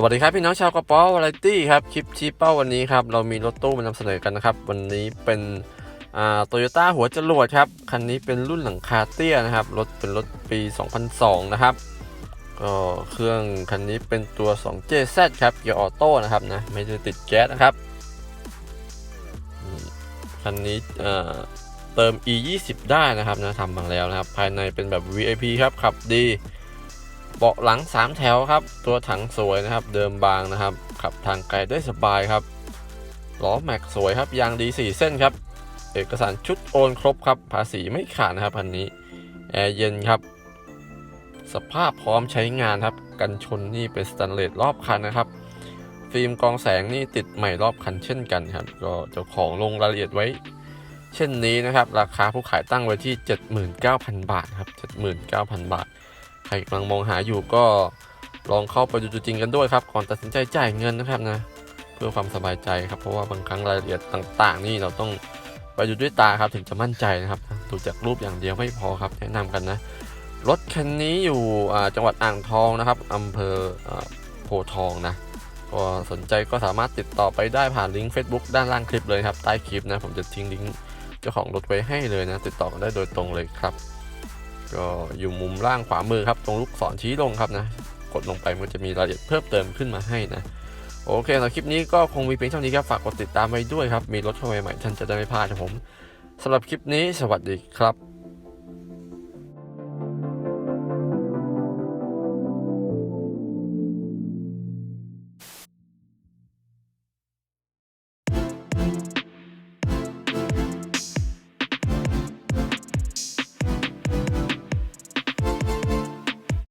สวัสดีครับพี่น้องชาวกระป๋อวาไรตี้ครับคลิปชี้เป้าวันนี้ครับเรามีรถตู้มานำเสนอกันนะครับ วันนี้เป็นอ่าโตโยต้าหัวจรวดครับคันนี้เป็นรุ่นหลังคาเตี้ยนะครับรถเป็นรถปี 2002 นะครับก็เครื่องคันนี้เป็นตัว 2JZ ครับเกียร์ออโต้นะครับนะไม่ได้ติดแก๊สนะครับคันนี้เอ่อเติม e 2 0ได้นะครับนะทำมาแล้วนะครับภายในเป็นแบบ VIP ครับขับดี เบาะหลัง 3 แถวครับ ตัวถังสวยนะครับ เดิมบางนะครับ ขับทางไกลได้สบายครับ ล้อแม็กสวยครับ ยางดี 4 เส้นครับ เอกสารชุดโอนครบครับ ภาษีไม่ขาดนะครับคันนี้ แอร์เย็นครับ สภาพพร้อมใช้งานครับ กันชนนี่เป็นสแตนเลสรอบคันนะครับ ฟิล์มกองแสงนี่ติดใหม่รอบคันเช่นกันครับ ก็เจ้าของลงรายละเอียดไว้ เช่นนี้นะครับ ราคาผู้ขายตั้งไว้ที่ 79,000 บาทครับ 79,000 บาท ใครกำลังมองหาอยู่ก็ลองเข้าไปดูจริงกันด้วยครับ ก่อนตัดสินใจจ่ายเงินนะครับนะ เพื่อความสบายใจครับเพราะว่าบางครั้งรายละเอียดต่าง ๆ นี่เราต้องไปดูด้วยตาครับถึงจะมั่นใจนะครับดูจากรูปอย่างเดียวไม่พอครับแนะนำกันนะรถคันนี้อยู่จังหวัดอ่างทองนะครับอำเภอโพทองนะก็สนใจก็สามารถติดต่อไปได้ผ่านลิงก์ Facebook ด้านล่างคลิปเลยครับ ใต้คลิปนะ ผมจะทิ้งลิงก์เจ้าของรถไว้ให้เลยนะ ติดต่อกันได้โดยตรงเลยครับ ก็อยู่มุมล่างขวามือครับตรงลูกศรชี้ลงครับนะ กดลงไปมันจะมีรายละเอียดเพิ่มเติมขึ้นมาให้นะโอเคสำหรับคลิปนี้ก็คงมีเพียงเท่านี้ครับฝากกดติดตามไว้ด้วยครับ มีรถเข้ามาใหม่ๆท่านจะได้ไม่พลาดครับผมสำหรับคลิปนี้สวัสดีครับ